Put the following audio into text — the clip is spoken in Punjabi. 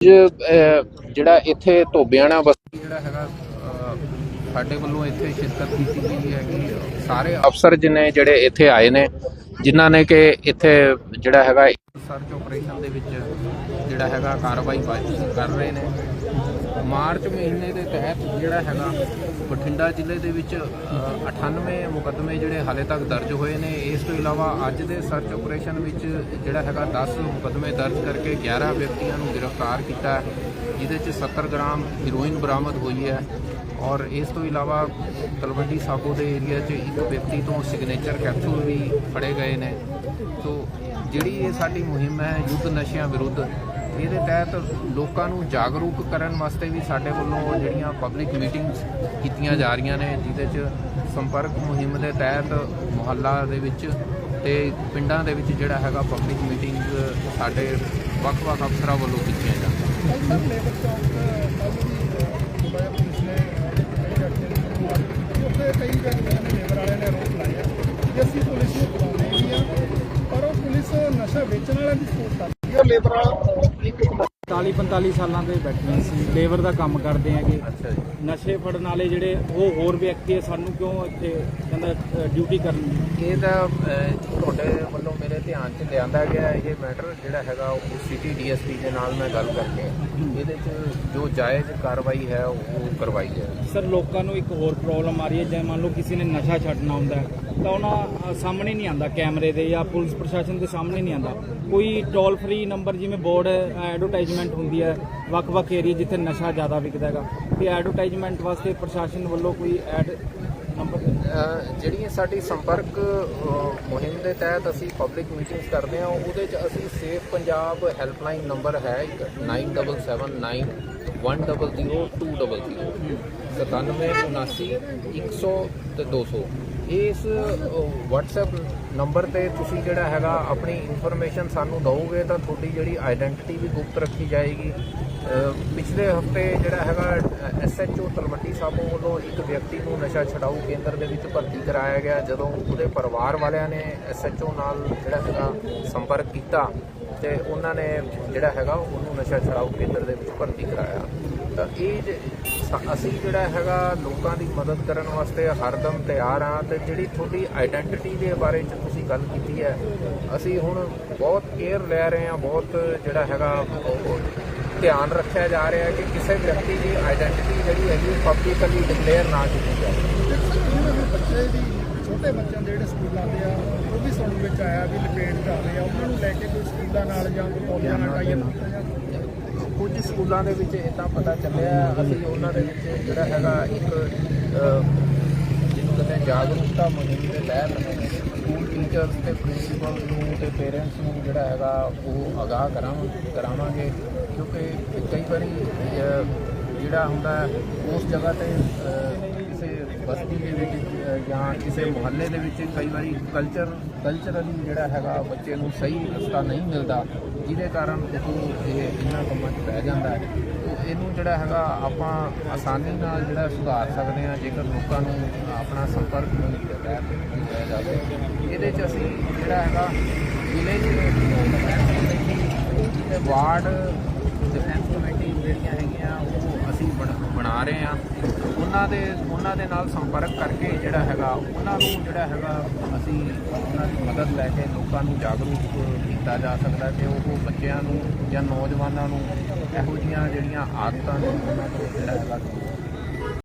ਅਹ, ਜਿਹੜਾ ਇੱਥੇ ਧੋਬਿਆਣਾ ਬਸਤੀ ਜਿਹੜਾ ਹੈਗਾ ਸਾਡੇ ਵੱਲੋਂ ਇੱਥੇ ਸ਼ਿਰਕਤ ਕੀਤੀ ਗਈ ਹੈਗੀ ਸਾਰੇ ਅਫਸਰ ਜਿਨੇ ਜਿਹੜੇ ਇੱਥੇ ਆਏ ਨੇ ਜਿਨ੍ਹਾਂ ਨੇ ਕਿ ਇੱਥੇ ਜਿਹੜਾ ਹੈਗਾ ਸਰਚ ਆਪਰੇਸ਼ਨ ਦੇ ਵਿੱਚ ਜਿਹੜਾ ਹੈਗਾ ਕਾਰਵਾਈ ਕਰ ਰਹੇ ਨੇ। ਮਾਰਚ ਮਹੀਨੇ ਦੇ ਤਹਿਤ ਜਿਹੜਾ ਹੈਗਾ ਬਠਿੰਡਾ ਜ਼ਿਲ੍ਹੇ ਦੇ ਵਿੱਚ ਅ, 98 ਮੁਕੱਦਮੇ ਜਿਹੜੇ ਹਾਲੇ ਤੱਕ ਦਰਜ ਹੋਏ ਨੇ। ਇਸ ਤੋਂ ਇਲਾਵਾ ਅੱਜ ਦੇ ਸਰਚ ਆਪਰੇਸ਼ਨ ਵਿੱਚ ਜਿਹੜਾ ਹੈਗਾ 10 ਮੁਕੱਦਮੇ ਦਰਜ ਕਰਕੇ 11 ਵਿਅਕਤੀਆਂ ਨੂੰ ਗ੍ਰਿਫਤਾਰ ਕੀਤਾ ਜਿਹਦੇ 'ਚ 70 ਗ੍ਰਾਮ ਹੀਰੋਇਨ ਬਰਾਮਦ ਹੋਈ ਹੈ। ਔਰ ਇਸ ਤੋਂ ਇਲਾਵਾ ਤਲਵੰਡੀ ਸਾਬੋ ਦੇ ਏਰੀਆ 'ਚ ਇੱਕ ਵਿਅਕਤੀ ਤੋਂ ਸਿਗਨੇਚਰ ਕੈਪਸੂਲ ਵੀ ਫੜੇ ਗਏ ਨੇ। ਸੋ ਜਿਹੜੀ ਇਹ ਸਾਡੀ ਮੁਹਿੰਮ ਹੈ ਯੁੱਧ ਨਸ਼ਿਆਂ ਵਿਰੁੱਧ, ਇਹਦੇ ਤਹਿਤ ਲੋਕਾਂ ਨੂੰ ਜਾਗਰੂਕ ਕਰਨ ਵਾਸਤੇ ਵੀ ਸਾਡੇ ਵੱਲੋਂ ਜਿਹੜੀਆਂ ਪਬਲਿਕ ਮੀਟਿੰਗਸ ਕੀਤੀਆਂ ਜਾ ਰਹੀਆਂ ਨੇ, ਜਿਹਦੇ 'ਚ ਸੰਪਰਕ ਮੁਹਿੰਮ ਦੇ ਤਹਿਤ ਮੁਹੱਲਾ ਦੇ ਵਿੱਚ ਤੇ ਪਿੰਡਾਂ ਦੇ ਵਿੱਚ ਜਿਹੜਾ ਹੈਗਾ ਪਬਲਿਕ ਮੀਟਿੰਗ ਸਾਡੇ ਵੱਖ-ਵੱਖ ਅਫਸਰਾਂ ਵੱਲੋਂ ਕੀਤੀਆਂ ਜਾਂਦੀਆਂ ਉੱਥੇ ਕਈ ਜਗ੍ਹਾ ਨੇ ਲੇਬਰ ਵਾਲਿਆਂ ਨੇ ਆਰੋਪ ਲਾਇਆ ਕਿ ਅਸੀਂ ਪੁਲਿਸ ਨੂੰ ਬੁਲਾਉਂਦੇ ਵੀ ਆ ਪਰ ਉਹ ਪੁਲਿਸ ਨਸ਼ਾ ਵੇਚਣ ਵਾਲਿਆਂ ਦੀ ਸਪੋਰਟ ਕਰਦੀ ਹੈ। ਲੇਬਰ ਵਾਲਾ 45 ਸਾਲਾਂ ਦੇ ਬੈਠੇ ਸੀ ਲੇਬਰ ਦਾ ਕੰਮ ਕਰਦੇ ਅੱਛਾ ਜੀ। ਨਸ਼ੇ ਫੜਨ ਵਾਲੇ ਜਿਹੜੇ ਉਹ ਹੋਰ ਵਿਅਕਤੀ ਹੈ ਸਾਨੂੰ ਕਿਉਂ ਇੱਥੇ ਕਹਿੰਦਾ ਡਿਊਟੀ ਕਰਨੀ ਇਹ ਤਾਂ ਅਹ, ਤੁਹਾਡੇ ਵੱਲੋਂ ਮੇਰੇ ਧਿਆਨ 'ਚ ਲਿਆਂਦਾ ਗਿਆ ਇਹ ਮੈਟਰ ਜਿਹੜਾ ਹੈਗਾ ਉਹ ਸਿਟੀ ਡੀਐਸਪੀ ਦੇ ਨਾਲ ਮੈਂ ਗੱਲ ਕਰਕੇ ਇਹਦੇ 'ਚ ਜੋ ਜਾਇਜ਼ ਕਾਰਵਾਈ ਹੈ ਉਹ ਕਰਵਾਈ ਜਾਏ ਸਰ ਲੋਕਾਂ ਨੂੰ ਇੱਕ ਹੋਰ ਪ੍ਰੋਬਲਮ ਆ ਰਹੀ ਹੈ ਜੇ ਮੰਨ ਲਓ ਕਿਸੇ ਨੇ ਨਸ਼ਾ ਛੱਡਣਾ ਹੁੰਦਾ ਹੈ, ਤਾਂ ਉਹਨਾਂ ਅ, ਸਾਹਮਣੇ ਨਹੀਂ ਆਂਦਾ ਕੈਮਰੇ ਦੇ ਜਾਂ ਪੁਲਿਸ ਪ੍ਰਸ਼ਾਸਨ ਦੇ ਸਾਹਮਣੇ ਨਹੀਂ ਆਂਦਾ ਕੋਈ ਟੋਲ ਫ੍ਰੀ ਨੰਬਰ ਜਿਵੇਂ ਬੋਰਡ ਐਡਵਰਟਾਈਜ਼ਮੈਂਟ ਹੁੰਦੀ ਹੈ। ਵੱਖ-ਵੱਖ ਏਰੀਆ ਜਿੱਥੇ ਨਸ਼ਾ ਜ਼ਿਆਦਾ ਵਿਕਦਾ ਹੈਗਾ। ਤੇ ਐਡਵਰਟਾਈਜ਼ਮੈਂਟ ਵਾਸਤੇ ਪ੍ਰਸ਼ਾਸਨ ਵੱਲੋਂ ਕੋਈ ਐਡ ਜਿਹੜੀਆਂ ਸਾਡੀ ਸੰਪਰਕ ਮੁਹਿੰਮ ਦੇ ਤਹਿਤ ਅਸੀਂ ਪਬਲਿਕ ਮੀਟਿੰਗਸ ਕਰਦੇ ਹਾਂ ਉਹਦੇ 'ਚ ਅਸੀਂ ਸੇਫ ਪੰਜਾਬ ਹੈਲਪਲਾਈਨ ਨੰਬਰ ਹੈ ਇੱਕ 9779 100200 9779 100 ਤੇ 200 ਇਸ WhatsApp ਨੰਬਰ ਤੇ ਤੁਸੀਂ ਜਿਹੜਾ ਹੈਗਾ ਆਪਣੀ ਇਨਫੋਰਮੇਸ਼ਨ ਸਾਨੂੰ ਦਿਓਗੇ ਤਾਂ ਤੁਹਾਡੀ ਜਿਹੜੀ ਆਇਡੈਂਟੀਟੀ ਵੀ ਗੁਪਤ ਰੱਖੀ ਜਾਏਗੀ। ਪਿਛਲੇ ਹਫ਼ਤੇ ਜਿਹੜਾ ਹੈਗਾ ਐਸਐਚਓ ਤਲਵੰਡੀ ਸਾਬੋ ਵੱਲੋਂ ਇੱਕ ਵਿਅਕਤੀ ਨੂੰ ਨਸ਼ਾ ਛਡਾਊ ਕੇਂਦਰ ਦੇ ਵਿੱਚ ਭਰਤੀ ਕਰਾਇਆ ਗਿਆ, ਜਦੋਂ ਉਹਦੇ ਪਰਿਵਾਰ ਵਾਲਿਆਂ ਨੇ ਐਸਐਚਓ ਨਾਲ ਜਿਹੜਾ ਹੈਗਾ ਸੰਪਰਕ ਕੀਤਾ ਤੇ ਉਹਨਾਂ ਨੇ ਜਿਹੜਾ ਹੈਗਾ ਉਹਨੂੰ ਨਸ਼ਾ ਛਡਾਊ ਕੇਂਦਰ ਦੇ ਵਿੱਚ ਭਰਤੀ ਕਰਾਇਆ। ਤਾਂ ਇਹ ਅਸੀਂ ਜਿਹੜਾ ਹੈਗਾ ਲੋਕਾਂ ਦੀ ਮਦਦ ਕਰਨ ਵਾਸਤੇ ਹਰਦਮ ਤਿਆਰ ਹਾਂ ਤੇ ਜਿਹੜੀ ਤੁਹਾਡੀ ਆਇਡੈਂਟੀਟੀ ਦੇ ਬਾਰੇ ਚ ਤੁਸੀਂ ਗੱਲ ਕੀਤੀ ਹੈ ਅਸੀਂ ਹੁਣ ਬਹੁਤ ਕੇਅਰ ਲੈ ਰਹੇ ਹਾਂ ਬਹੁਤ ਜਿਹੜਾ ਹੈਗਾ ਧਿਆਨ ਰੱਖਿਆ ਜਾ ਰਿਹਾ ਹੈ ਕਿ ਕਿਸੇ ਵਿਅਕਤੀ ਦੀ ਆਇਡੈਂਟੀਟੀ ਜਿਹੜੀ ਹੈਗੀ ਪਬਲਿਕਲੀ ਡਿਕਲੇਅਰ ਨਾ ਕੀਤੀ ਜਾਵੇ। ਬੱਚੇ ਦੀ ਛੋਟੇ ਬੱਚਿਆਂ ਦੇ ਜਿਹੜੇ ਸਕੂਲਾਂ ਦੇ ਆ ਉਹ ਵੀ ਸੁਣਨ ਵਿੱਚ ਆਇਆ ਵੀ ਲਪੇਟ ਕਰ ਰਹੇ ਆ। ਉਹਨਾਂ ਨੂੰ ਲੈ ਕੇ ਕੋਈ ਸਕੂਲਾਂ ਨਾਲ ਜਾਂ ਕੋਈ ਕਾਲਜਾਂ ਨਾਲ ਟਾਈ ਕੀਤਾ ਜਾਂਦਾ ਕੁਝ ਸਕੂਲਾਂ ਦੇ ਵਿੱਚ ਇਦਾਂ ਪਤਾ ਚੱਲਿਆ, ਅਸੀਂ ਉਹਨਾਂ ਦੇ ਵਿੱਚ ਜਿਹੜਾ ਹੈਗਾ ਇੱਕ ਜਿਹਨੂੰ ਕਹਿੰਦੇ ਜਾਗਰੂਕਤਾ ਮੁਹਿੰਮ ਦੇ ਤਹਿਤ ਸਕੂਲ ਟੀਚਰਸ ਤੇ ਪ੍ਰਿੰਸੀਪਲ ਨੂੰ ਤੇ ਪੇਰੈਂਟਸ ਨੂੰ ਜਿਹੜਾ ਹੈਗਾ ਉਹ ਅਗਾਹ ਕਰਾਵਾਂ ਕਰਾਵਾਂਗੇ। ਕਿਉਂਕਿ ਕਈ ਵਾਰੀ ਜਿਹੜਾ ਹੁੰਦਾ ਉਸ ਜਗ੍ਹਾ ਤੇ ਬਸਤੀ ਦੇ ਵਿੱਚ ਜਾਂ ਕਿਸੇ ਮੁਹੱਲੇ ਦੇ ਵਿੱਚ ਕਈ ਵਾਰੀ ਕਲਚਰ ਕਲਚਰਲੀ ਜਿਹੜਾ ਹੈਗਾ ਬੱਚੇ ਨੂੰ ਸਹੀ ਰਸਤਾ ਨਹੀਂ ਮਿਲਦਾ, ਜਿਹਦੇ ਕਾਰਨ ਉਹ ਇਹ ਇਹਨਾਂ ਕੰਮਾਂ 'ਚ ਪੈ ਜਾਂਦਾ ਹੈ। ਇਹਨੂੰ ਜਿਹੜਾ ਹੈਗਾ ਆਪਾਂ ਆਸਾਨੀ ਨਾਲ ਜਿਹੜਾ ਸੁਧਾਰ ਸਕਦੇ ਹਾਂ, ਜੇਕਰ ਲੋਕਾਂ ਨੂੰ ਆਪਣਾ ਸੰਪਰਕ ਮੁਹਿੰਮ ਕੀਤਾ ਜਾਵੇ। ਇਹਦੇ 'ਚ ਅਸੀਂ ਜਿਹੜਾ ਹੈਗਾ ਵਿਲੇਜ ਤੇ ਵਾਰਡ ਡਿਫੈਂਸ ਕਮੇਟੀ ਜਿਹੜੀਆਂ ਹੈਗੀਆਂ, ਉਹ ਅਸੀਂ ਬਣ- ਬਣਾ ਰਹੇ ਹਾਂ। ਉਹਨਾਂ ਦੇ ਉਹਨਾਂ ਦੇ ਨਾਲ ਸੰਪਰਕ ਕਰਕੇ ਜਿਹੜਾ ਹੈਗਾ, ਉਹਨਾਂ ਨੂੰ ਜਿਹੜਾ ਹੈਗਾ ਅਸੀਂ ਉਹਨਾਂ ਦੀ ਮਦਦ ਲੈ ਕੇ ਲੋਕਾਂ ਨੂੰ ਜਾਗਰੂਕ ਕੀਤਾ ਜਾ ਸਕਦਾ ਕਿ ਉਹ ਬੱਚਿਆਂ ਨੂੰ ਜਾਂ ਨੌਜਵਾਨਾਂ ਨੂੰ ਇਹੋ ਜਿਹੀਆਂ ਜਿਹੜੀਆਂ ਆਦਤਾਂ ਨੂੰ, ਉਹਨਾਂ ਤੋਂ ਜਿਹੜਾ ਹੈਗਾ